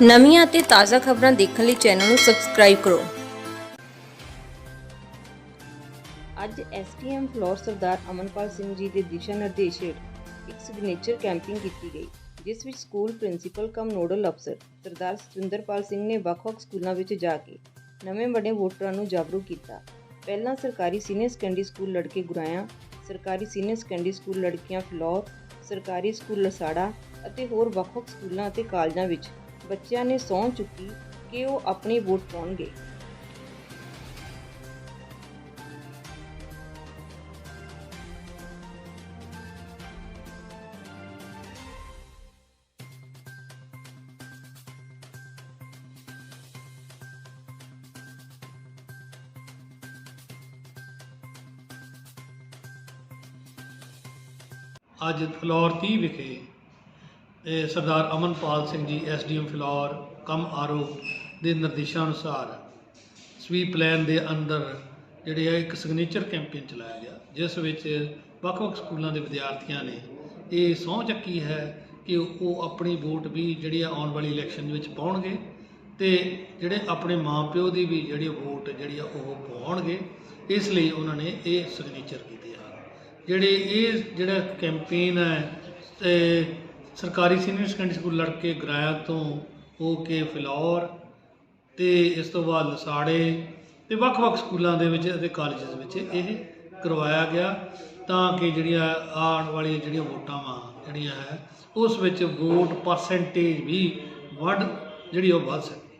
ਨਵੀਆਂ ਅਤੇ ਤਾਜ਼ਾ ਖਬਰਾਂ ਦੇਖਣ ਲਈ ਚੈਨਲ ਨੂੰ ਸਬਸਕ੍ਰਾਈਬ ਕਰੋ। ਅੱਜ ਐਸਟੀਐਮ ਫਲੋਰ ਸਰਦਾਰ ਅਮਨਪਾਲ ਸਿੰਘ ਜੀ ਦੇ ਦਿਸ਼ਾ ਨਿਰਦੇਸ਼ ਹੇਠ ਇੱਕ ਸਿਗਨੇਚਰ ਕੈਂਪਿੰਗ ਕੀਤੀ ਗਈ, ਜਿਸ ਵਿੱਚ ਸਕੂਲ ਪ੍ਰਿੰਸੀਪਲ ਕਮ ਨੋਡਲ ਅਫਸਰ ਸਰਦਾਰ ਸਤਿੰਦਰਪਾਲ ਸਿੰਘ ਨੇ ਵੱਖ-ਵੱਖ ਸਕੂਲਾਂ ਵਿੱਚ ਜਾ ਕੇ ਨਵੇਂ ਵੱਡੇ ਵੋਟਰਾਂ ਨੂੰ ਜਾਗਰੂਕ ਕੀਤਾ। ਪਹਿਲਾਂ ਸਰਕਾਰੀ ਸੀਨੀਅਰ ਸੈਕੰਡਰੀ ਸਕੂਲ ਲੜਕੇ ਗੁਰਾਇਆ, ਸਰਕਾਰੀ ਸੀਨੀਅਰ ਸੈਕੰਡਰੀ ਸਕੂਲ ਲੜਕੀਆਂ ਫਲੋਰ, ਸਰਕਾਰੀ ਸਕੂਲ ਲਸਾੜਾ ਅਤੇ ਹੋਰ ਵੱਖ-ਵੱਖ ਸਕੂਲਾਂ ਅਤੇ ਕਾਲਜਾਂ ਵਿੱਚ ਬੱਚਿਆਂ ਨੇ ਸਹੁੰ ਚੁੱਕੀ ਕਿ ਉਹ ਆਪਣੇ ਵੋਟ ਪਾਉਣਗੇ। ਅੱਜ ਫਲੋਰ 30 ਵਿਖੇ ਇਹ ਸਰਦਾਰ ਅਮਨਪਾਲ ਸਿੰਘ ਜੀ ਐਸਡੀਐਮ ਫਲੋਰ, ਕਮ ਆਰਓ ਦੇ ਨਿਰਦੇਸ਼ਾਂ ਅਨੁਸਾਰ ਸਵੀਪ ਪਲਾਨ ਦੇ ਅੰਦਰ ਜਿਹੜੇ ਆ, ਇੱਕ ਸਿਗਨੇਚਰ ਕੈਂਪੇਨ ਚਲਾਇਆ ਗਿਆ, ਜਿਸ ਵਿੱਚ ਵੱਖ-ਵੱਖ ਸਕੂਲਾਂ ਦੇ ਵਿਦਿਆਰਥੀਆਂ ਨੇ ਇਹ ਸਹੁੰ ਚੱਕੀ ਹੈ ਕਿ ਉਹ ਆਪਣੀ ਵੋਟ ਵੀ ਜਿਹੜੀ ਆ, ਆਉਣ ਵਾਲੀ ਇਲੈਕਸ਼ਨ ਵਿੱਚ ਪਾਉਣਗੇ ਤੇ ਜਿਹੜੇ ਆਪਣੇ ਮਾਪਿਓ ਦੀ ਵੀ ਜਿਹੜੀ ਵੋਟ ਜਿਹੜੀ ਆ, ਉਹ ਪਾਉਣਗੇ। ਇਸ ਲਈ ਉਹਨਾਂ ਨੇ ਇਹ ਸਿਗਨੇਚਰ ਕੀਤੇ ਹਨ। ਜਿਹੜੇ ਇਹ ਜਿਹੜਾ ਕੈਂਪੇਨ ਹੈ, ਤੇ ਸਰਕਾਰੀ ਸੀਨੀਅਰ ਸੈਕੰਡਰੀ ਸਕੂਲ ਲੜਕੇ ਗਰਾਇਆ ਤੋਂ ਹੋ ਕੇ ਫਿਲੌਰ ਤੇ ਇਸ ਤੋਂ ਬਾਅਦ ਲਸਾੜੇ ਤੇ ਵੱਖ-ਵੱਖ ਸਕੂਲਾਂ ਦੇ ਵਿੱਚ ਅਤੇ ਕਾਲਜਸ ਵਿੱਚ ਇਹ ਕਰਵਾਇਆ ਗਿਆ ਤਾਂ ਕਿ ਜਿਹੜੀਆਂ ਆਉਣ ਵਾਲੀਆਂ ਜਿਹੜੀਆਂ ਵੋਟਾਂ ਵਾ, ਜਿਹੜੀਆਂ ਹੈ, ਉਸ ਵਿੱਚ ਵੋਟ ਪਰਸੈਂਟੇਜ ਵੀ ਵੱਧ ਜਿਹੜੀ ਉਹ ਵੱਧ ਸਕੇ।